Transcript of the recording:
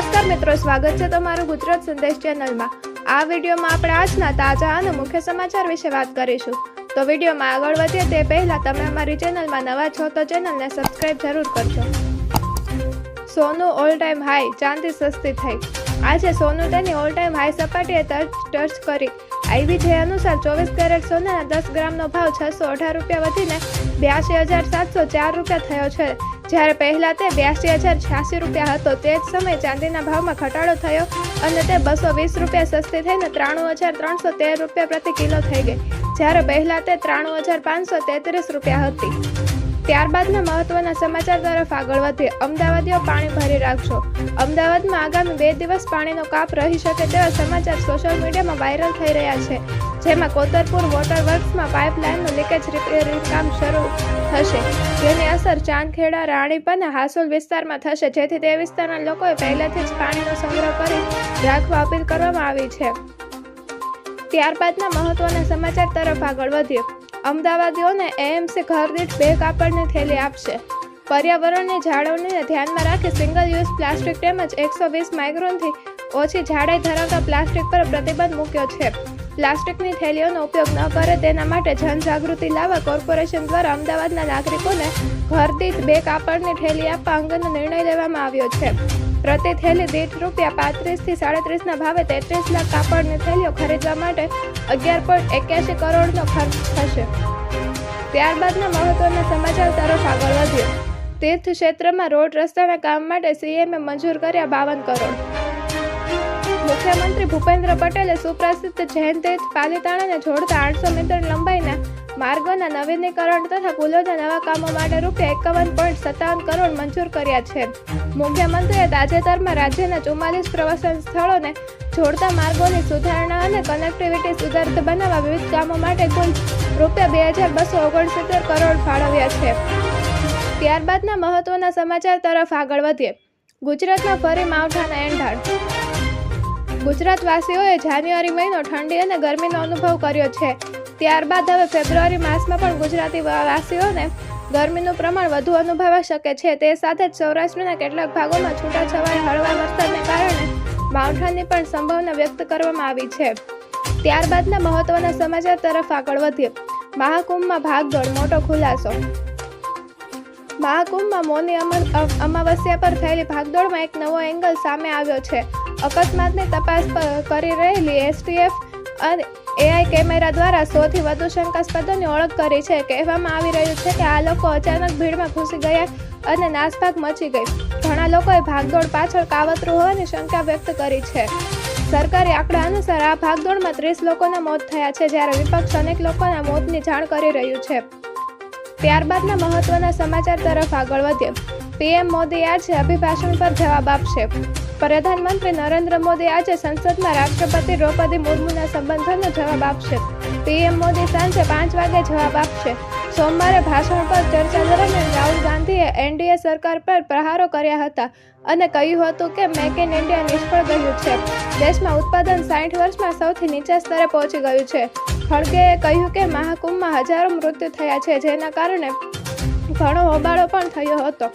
નમસ્કાર મિત્રો, સ્વાગત છે તમારું ગુજરાત સંદેશ ચેનલમાં. આ વિડીયોમાં આપણે આજના તાજા અને મુખ્ય સમાચાર વિશે વાત કરીશું. તો વિડીયોમાં આગળ વધીએ તે પહેલાં તમે અમારી ચેનલમાં નવા છો તો ચેનલને સબસ્ક્રાઇબ જરૂર કરજો. સોનું ઓલ ટાઈમ હાઈ ચાંદી સસ્તી થઈ. આજે સોનું તેની ઓલ ટાઈમ હાઈ સપાટીએ ટચ કરી. આઈબીજે અનુસાર ચોવીસ કેરેટ સોનાના દસ ગ્રામનો ભાવ છસો અઢાર રૂપિયા વધીને બ્યાસી હજાર સાતસો ચાર રૂપિયા થયો છે. જ્યારે પહેલાં તે બ્યાસી હજાર છ્યાસી રૂપિયા હતો, તે જ સમયે ચાંદીના ભાવમાં ઘટાડો થયો અને તે બસો વીસ રૂપિયા સસ્તી થઈને ત્રાણું હજાર ત્રણસો તેર રૂપિયા પ્રતિ કિલો થઈ ગઈ. જ્યારે પહેલાં તે ત્રાણું હજાર પાંચસો તેત્રીસ રૂપિયા હતી. ત્યારબાદના મહત્વના સમાચાર તરફ આગળ વધીએ અમદાવાદીઓ પાણી ભરી રાખશો. અમદાવાદમાં આગામી બે દિવસ પાણીનો કાપ રહી શકે તેવા સમાચાર સોશિયલ મીડિયામાં વાયરલ થઈ રહ્યા છે. જેમાં કોતરપુર વોટર વર્ક્સમાં પાઇપલાઇનનું લીકેજ રિપેરિંગ કામ શરૂ થશે. જેની અસર ચાંદખેડા રાણીપન હાસોલ વિસ્તારમાં થશે. જેથી તે વિસ્તારના લોકોએ પહેલાથી જ પાણીનો સંગ્રહ કરી રાખવા અપીલ કરવામાં આવી છે. ત્યારબાદના મહત્વના સમાચાર તરફ આગળ વધીએ. અમદાવાદીઓને એએમસી ઘર દીઠ બે કાપડની થેલી આપશે. પર્યાવરણની જાળવણીને ધ્યાનમાં રાખી સિંગલ યુઝ પ્લાસ્ટિક તેમજ એકસો વીસ માઇક્રોનથી ઓછી જાડાઈ ધરાવતા પ્લાસ્ટિક પર પ્રતિબંધ મૂક્યો છે. પ્લાસ્ટિકની થેલીઓનો ઉપયોગ ન કરે તેના માટે જનજાગૃતિ લાવવા કોર્પોરેશન દ્વારા અમદાવાદના નાગરિકોને ઘર દીઠ બે કાપડની થેલી આપવા અંગેનો નિર્ણય લેવામાં આવ્યો છે. પ્રતિ થેલી દીઠ રૂપિયા પાંત્રીસથી સાડત્રીસના ભાવે તેત્રીસ લાખ કાપડની થેલીઓ ખરીદવા માટે અગિયાર પોઈન્ટ એક્યાસી કરોડનો ખર્ચ થશે. ત્યારબાદના મહત્વના સમાચાર તરફ આગળ વધ્યો તીર્થ ક્ષેત્રમાં રોડ રસ્તાના કામ માટે સીએમએ મંજૂર કર્યા બાવન કરોડ. મુખ્યમંત્રી ભૂપેન્દ્ર પટેલે સુપ્રસિદ્ધ જૈન તીર્થ પાલિતાણાને જોડતા આઠસો મીટર લંબાઈના માર્ગોના નવીનીકરણ તથા પુલોના નવા કામો માટે રૂપિયા એકાવન પોઈન્ટ સત્તાવન કરોડ મંજૂર કર્યા છે. મુખ્યમંત્રીએ તાજેતરમાં રાજ્યના ચુમ્માલીસ પ્રવાસન સ્થળોને જોડતા માર્ગોની સુધારણા અને કનેક્ટિવિટી સુધારત બનાવવા વિવિધ કામો માટે કુલ રૂપિયા બે હજાર બસો ઓગણસિત્તેર કરોડ ફાળવ્યા છે. ત્યારબાદના મહત્વના સમાચાર તરફ આગળ વધીએ. ગુજરાતમાં ફરી માવઠાના એંધાણ. ગુજરાતવાસીઓએ જાન્યુઆરી મહિનો ઠંડી અને ગરમીનો અનુભવ કર્યો છે. ત્યારબાદ હવે ફેબ્રુઆરી માસમાં પણ ગુજરાતી વાસીઓને ગરમીનું પ્રમાણ વધુ અનુભવાઈ શકે છે. તે સાથે જ સૌરાષ્ટ્રના કેટલાક ભાગોમાં છૂટાછવાયા હળવા વરસાદને કારણે માવઠાની પણ સંભાવના વ્યક્ત કરવામાં આવી છે. ત્યારબાદના મહત્વના સમાચાર તરફ આગળ વધીએ. મહાકુંભમાં ભાગદોડ, મોટો ખુલાસો. મહાકુંભમાં મૌની અમાવસ્યા પર થયેલી ભાગદોડમાં એક નવો એંગલ સામે આવ્યો છે. અકસ્માતની તપાસ કરી રહેલી એસટીએફ અને એઆઈ કેમેરા દ્વારા સોથી વધુ શંકાસ્પદોની ઓળખ કરી છે. કહેવામાં આવી રહ્યું છે કે આ લોકો અચાનક ભીડમાં ઘૂસી ગયા અને નાસભાગ મચી ગઈ. ઘણા લોકોએ ભાગદોડ પાછળ કાવતરું હોવાની શંકા વ્યક્ત કરી છે. સરકારી આંકડા અનુસાર આ ભાગદોડમાં ત્રીસ લોકોના મોત થયા છે, જ્યારે વિપક્ષ અનેક લોકોના મોતની જાણ કરી રહ્યું છે. ત્યારબાદના મહત્વના સમાચાર તરફ આગળ વધીએ. પીએમ મોદી આજે અભિભાષણ પર જવાબ આપશે. પ્રધાનમંત્રી નરેન્દ્ર મોદી આજે સંસદમાં રાષ્ટ્રપતિ દ્રૌપદી મુર્મુના સંબંધોનો જવાબ આપશે. પીએમ મોદી સાંજે પાંચ વાગે જવાબ આપશે. સોમવારે ભાષણ પર ચર્ચા દરમિયાન રાહુલ ગાંધીએ એનડીએ સરકાર પર પ્રહારો કર્યા હતા અને કહ્યું હતું કે મેક ઇન ઇન્ડિયા નિષ્ફળ ગયું છે. દેશમાં ઉત્પાદન સાઠ વર્ષમાં સૌથી નીચા સ્તરે પહોંચી ગયું છે. ખડગેએ કહ્યું કે મહાકુંભમાં હજારો મૃત્યુ થયા છે, જેના કારણે ઘણો હોબાળો પણ થયો હતો.